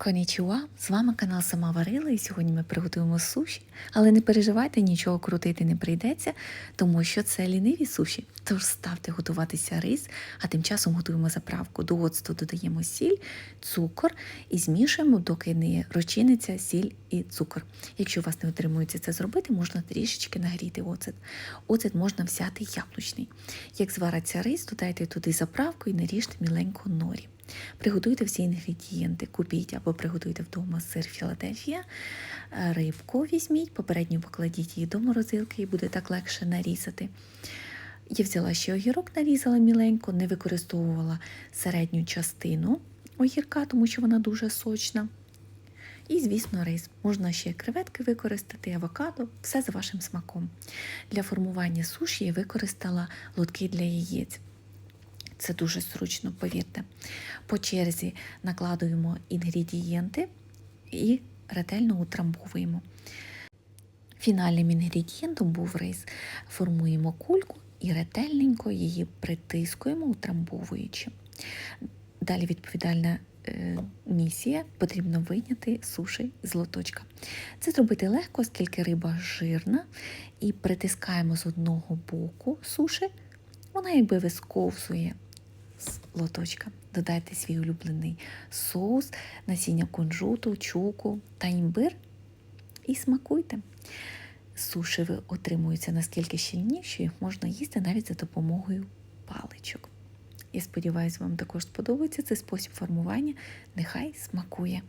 Конічуа, з вами канал Сама Варила, і сьогодні ми приготуємо суші. Але не переживайте, нічого крутити не прийдеться, тому що це ліниві суші. Тож ставте готуватися рис, а тим часом готуємо заправку. До оцту додаємо сіль, цукор і змішуємо, доки не розчиниться сіль і цукор. Якщо у вас не отримується це зробити, можна трішечки нагріти оцет. Оцет можна взяти яблучний. Як звариться рис, додайте туди заправку і наріжте міленько норі. Приготуйте всі інгредієнти, купіть або приготуйте вдома сир Філадельфія, е, рибку візьміть, попередньо покладіть її до морозилки і буде так легше нарізати. Я взяла ще огірок, нарізала міленько, не використовувала середню частину огірка, тому що вона дуже сочна. І, звісно, рис. Можна ще креветки використати, авокадо, все за вашим смаком. Для формування суші я використала лотки для яєць. Це дуже зручно, повірте. По черзі накладуємо інгредієнти і ретельно утрамбовуємо. Фінальним інгредієнтом був рис. Формуємо кульку і ретельненько її притискуємо, утрамбовуючи. Далі відповідальна е, місія потрібно вийняти суші з лоточка. Це зробити легко, оскільки риба жирна, і притискаємо з одного боку суші, вона якби висковзує з лоточка. Додайте свій улюблений соус, насіння кунжуту, чуку та імбир і смакуйте. Сушеви отримуються наскільки щільні, що їх можна їсти навіть за допомогою паличок. Я сподіваюся, вам також сподобається цей спосіб формування. Нехай смакує.